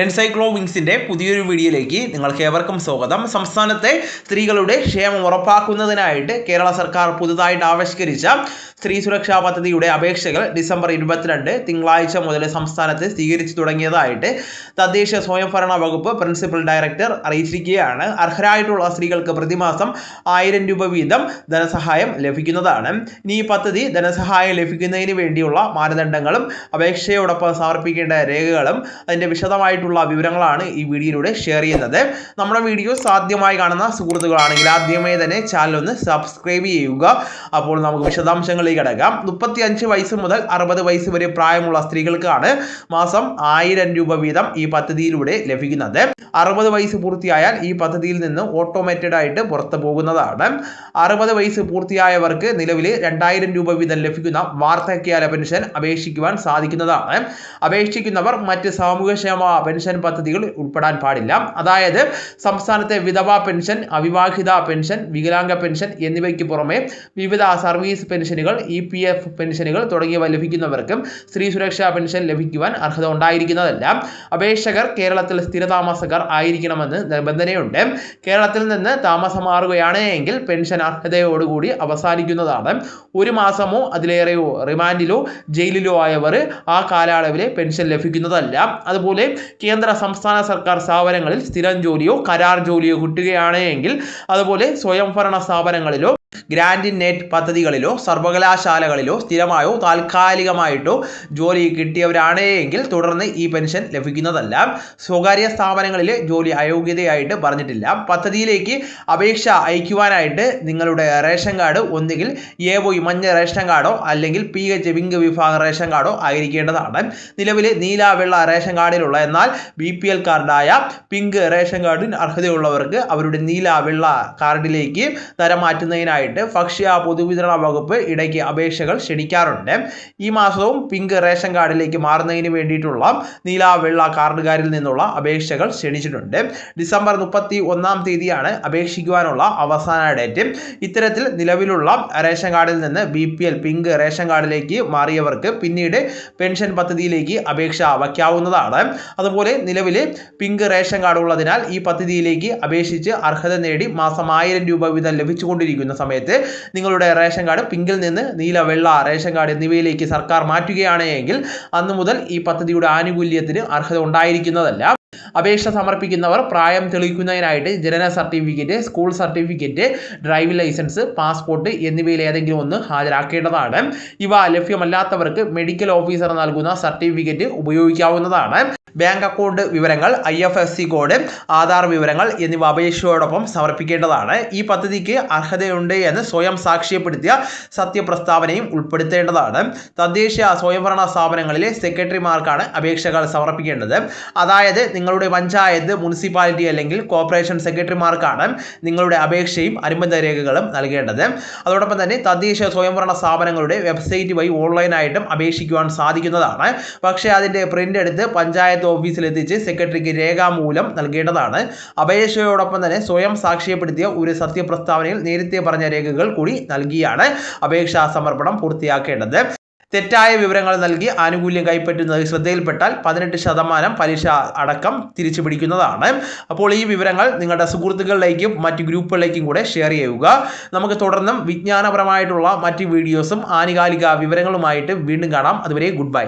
എൻസൈക്ലോ വിങ്സിന്റെ പുതിയൊരു വീഡിയോയിലേക്ക് നിങ്ങൾക്ക് ഏവർക്കും സ്വാഗതം. സംസ്ഥാനത്തെ സ്ത്രീകളുടെ ക്ഷേമം ഉറപ്പാക്കുന്നതിനായിട്ട് കേരള സർക്കാർ പുതുതായിട്ട് ആവിഷ്കരിച്ച സ്ത്രീ സുരക്ഷാ പദ്ധതിയുടെ അപേക്ഷകൾ ഡിസംബർ ഇരുപത്തിരണ്ട് തിങ്കളാഴ്ച മുതൽ സംസ്ഥാനത്ത് സ്വീകരിച്ചു തുടങ്ങിയതായിട്ട് തദ്ദേശ സ്വയംഭരണ വകുപ്പ് പ്രിൻസിപ്പൽ ഡയറക്ടർ അറിയിച്ചിരിക്കുകയാണ്. അർഹരായിട്ടുള്ള സ്ത്രീകൾക്ക് പ്രതിമാസം ആയിരം രൂപ വീതം ധനസഹായം ലഭിക്കുന്നതാണ്. ഈ പദ്ധതി ധനസഹായം ലഭിക്കുന്നതിന് വേണ്ടിയുള്ള മാനദണ്ഡങ്ങളും അപേക്ഷയോടൊപ്പം സമർപ്പിക്കേണ്ട രേഖകളും അതിന്റെ വിശദമായിട്ടുള്ള വിവരങ്ങളാണ് ഈ വീഡിയോയിലൂടെ ഷെയർ ചെയ്യുന്നത്. നമ്മുടെ വീഡിയോ സാധ്യമായി കാണുന്ന സുഹൃത്തുക്കളാണെങ്കിൽ ആദ്യമേ തന്നെ ചാനൽ ഒന്ന് സബ്സ്ക്രൈബ് ചെയ്യുക. അപ്പോൾ നമുക്ക് വിശദാംശങ്ങളിലേക്ക് കിടക്കാം. മുപ്പത്തി അഞ്ച് വയസ്സ് മുതൽ അറുപത് വയസ്സ് വരെ പ്രായമുള്ള സ്ത്രീകൾക്കാണ് മാസം ആയിരം രൂപ വീതം ഈ പദ്ധതിയിലൂടെ ലഭിക്കുന്നത്. അറുപത് വയസ്സ് പൂർത്തിയായാൽ ഈ പദ്ധതിയിൽ നിന്ന് ഓട്ടോമാറ്റഡ് ആയിട്ട് പുറത്തു പോകുന്നതാണ്. അറുപത് വയസ്സ് പൂർത്തിയായവർക്ക് നിലവിൽ രണ്ടായിരം രൂപ വീതം ലഭിക്കുന്ന വാർദ്ധക്യാല പെൻഷൻ അപേക്ഷിക്കുവാൻ സാധിക്കുന്നതാണ്. അപേക്ഷിക്കുന്നവർ മറ്റ് സാമൂഹ്യക്ഷേമ പെൻഷൻ പദ്ധതികൾ ഉൾപ്പെടാൻ പാടില്ല. അതായത് സംസ്ഥാനത്തെ വിധവാ പെൻഷൻ അവിവാഹിത പെൻഷൻ വികലാംഗ പെൻഷൻ എന്നിവയ്ക്ക് പുറമെ വിവിധ സർവീസ് പെൻഷനുകൾ ഇ പി എഫ് പെൻഷനുകൾ തുടങ്ങിയവ ലഭിക്കുന്നവർക്കും സ്ത്രീ സുരക്ഷാ പെൻഷൻ ലഭിക്കുവാൻ അർഹത ഉണ്ടായിരിക്കുന്നതല്ല. അപേക്ഷകർ കേരളത്തിൽ സ്ഥിരതാമസക്കാർ ആയിരിക്കണമെന്ന് നിബന്ധനയുണ്ട്. കേരളത്തിൽ നിന്ന് താമസം മാറുകയാണ് എങ്കിൽ പെൻഷൻ അർഹതയോടുകൂടി അവസാനിക്കുന്നതാണ്. ഒരു മാസമോ അതിലേറെയോ റിമാൻഡിലോ ജയിലിലോ ആയവർ ആ കാലയളവിലെ പെൻഷൻ ലഭിക്കുന്നതല്ല. അതുപോലെ കേന്ദ്ര സംസ്ഥാന സർക്കാർ സ്ഥാപനങ്ങളിൽ സ്ഥിരം ജോലിയോ കരാർ ജോലിയോ കിട്ടുകയാണ് എങ്കിൽ അതുപോലെ സ്വയംഭരണ സ്ഥാപനങ്ങളിലോ ഗ്രാൻഡ് നെറ്റ് പദ്ധതികളിലോ സർവകലാശാലകളിലോ സ്ഥിരമായോ താൽക്കാലികമായിട്ടോ ജോലി കിട്ടിയവരാണ് എങ്കിൽ തുടർന്ന് ഈ പെൻഷൻ ലഭിക്കുന്നതല്ല. സ്വകാര്യ സ്ഥാപനങ്ങളിൽ ജോലി അയോഗ്യതയായിട്ട് പറഞ്ഞിട്ടില്ല. പദ്ധതിയിലേക്ക് അപേക്ഷ അയക്കുവാനായിട്ട് നിങ്ങളുടെ റേഷൻ കാർഡ് ഒന്നുകിൽ എ വൈ മഞ്ഞ റേഷൻ കാർഡോ അല്ലെങ്കിൽ പി എച്ച് വിംഗ് വിഭാഗം റേഷൻ കാർഡോ ആയിരിക്കേണ്ടതാണ്. നിലവിലെ നീല വെള്ള റേഷൻ കാർഡിലുള്ള എന്നാൽ ബി പി എൽ കാർഡായ പിങ്ക് റേഷൻ കാർഡിന് അർഹതയുള്ളവർക്ക് അവരുടെ നീല വെള്ള കാർഡിലേക്ക് തരം മാറ്റുന്നതിനായിട്ട് ഭക്ഷ്യ പൊതുവിതരണ വകുപ്പ് ഇടയ്ക്ക് അപേക്ഷകൾ ക്ഷണിക്കാറുണ്ട്. ഈ മാസവും പിങ്ക് റേഷൻ കാർഡിലേക്ക് മാറുന്നതിന് വേണ്ടിയിട്ടുള്ള നീല വെള്ള കാർഡുകാരിൽ നിന്നുള്ള അപേക്ഷകൾ ക്ഷണിച്ചിട്ടുണ്ട്. ഡിസംബർ മുപ്പത്തി ഒന്നാം തീയതിയാണ് അപേക്ഷിക്കുവാനുള്ള അവസാന ഡേറ്റ്. ഇത്തരത്തിൽ നിലവിലുള്ള റേഷൻ കാർഡിൽ നിന്ന് B P L pink ration കാർഡിലേക്ക് മാറിയവർക്ക് പിന്നീട് പെൻഷൻ പദ്ധതിയിലേക്ക് അപേക്ഷ വയ്ക്കാവുന്നതാണ്. അതുപോലെ നിലവിൽ പിങ്ക് റേഷൻ കാർഡ് ഉള്ളതിനാൽ ഈ പദ്ധതിയിലേക്ക് അപേക്ഷിച്ച് അർഹത നേടി മാസം ആയിരം രൂപ വീതം ലഭിച്ചുകൊണ്ടിരിക്കുന്ന സമയത്ത് നിങ്ങളുടെ റേഷൻ കാർഡ് പിങ്കിൽ നിന്ന് നീല വെള്ള റേഷൻ കാർഡ് എന്നിവയിലേക്ക് സർക്കാർ മാറ്റുകയാണ് എങ്കിൽ അന്നു മുതൽ ഈ പദ്ധതിയുടെ ആനുകൂല്യത്തിന് അർഹത ഉണ്ടായിരിക്കുന്നതല്ല. അപേക്ഷ സമർപ്പിക്കുന്നവർ പ്രായം തെളിയിക്കുന്നതിനായിട്ട് ജനന certificate school certificate driving licence passport എന്നിവയിൽ ഏതെങ്കിലും ഒന്ന് ഹാജരാക്കേണ്ടതാണ്. ഇവ ലഭ്യമല്ലാത്തവർക്ക് മെഡിക്കൽ ഓഫീസർ നൽകുന്ന സർട്ടിഫിക്കറ്റ് ഉപയോഗിക്കാവുന്നതാണ്. ബാങ്ക് അക്കൗണ്ട് വിവരങ്ങൾ I F S C code Aadhaar വിവരങ്ങൾ എന്നിവ അപേക്ഷയോടൊപ്പം സമർപ്പിക്കേണ്ടതാണ്. ഈ പദ്ധതിക്ക് അർഹതയുണ്ട് എന്ന് സ്വയം സാക്ഷ്യപ്പെടുത്തിയ സത്യപ്രസ്താവനയും ഉൾപ്പെടുത്തേണ്ടതാണ്. തദ്ദേശീയ സ്വയംഭരണ സ്ഥാപനങ്ങളിലെ സെക്രട്ടറിമാർക്കാണ് അപേക്ഷകൾ സമർപ്പിക്കേണ്ടത്. അതായത് നിങ്ങളുടെ പഞ്ചായത്ത് മുനിസിപ്പാലിറ്റി അല്ലെങ്കിൽ കോർപ്പറേഷൻ സെക്രട്ടറിമാർക്കാണ് നിങ്ങളുടെ അപേക്ഷയും അനുബന്ധ രേഖകളും നൽകേണ്ടത്. അതോടൊപ്പം തന്നെ തദ്ദേശ സ്വയംഭരണ സ്ഥാപനങ്ങളുടെ വെബ്സൈറ്റ് വഴി ഓൺലൈനായിട്ടും അപേക്ഷിക്കുവാൻ സാധിക്കുന്നതാണ്. പക്ഷേ അതിന്റെ പ്രിന്റ് എടുത്ത് പഞ്ചായത്ത് ഓഫീസിലെത്തിച്ച് സെക്രട്ടറിക്ക് രേഖാമൂലം നൽകേണ്ടതാണ്. അപേക്ഷയോടൊപ്പം തന്നെ സ്വയം സാക്ഷ്യപ്പെടുത്തിയ ഒരു സത്യപ്രസ്താവനയിൽ നേരത്തെ പറഞ്ഞ രേഖകൾ കൂടി നൽകിയാണ് അപേക്ഷാ സമർപ്പണം പൂർത്തിയാക്കേണ്ടത്. തെറ്റായ വിവരങ്ങൾ നൽകി ആനുകൂല്യം കൈപ്പറ്റുന്നത് ശ്രദ്ധയിൽപ്പെട്ടാൽ പതിനെട്ട് ശതമാനം പലിശ അടക്കം തിരിച്ചു പിടിക്കുന്നതാണ് അപ്പോൾ ഈ വിവരങ്ങൾ നിങ്ങളുടെ സുഹൃത്തുക്കളിലേക്കും മറ്റ് ഗ്രൂപ്പുകളിലേക്കും കൂടെ ഷെയർ ചെയ്യുക. നമുക്ക് തുടർന്നും വിജ്ഞാനപരമായിട്ടുള്ള മറ്റ് വീഡിയോസും ആനുകാലിക വിവരങ്ങളുമായിട്ട് വീണ്ടും കാണാം. അതുവരെ ഗുഡ് ബൈ.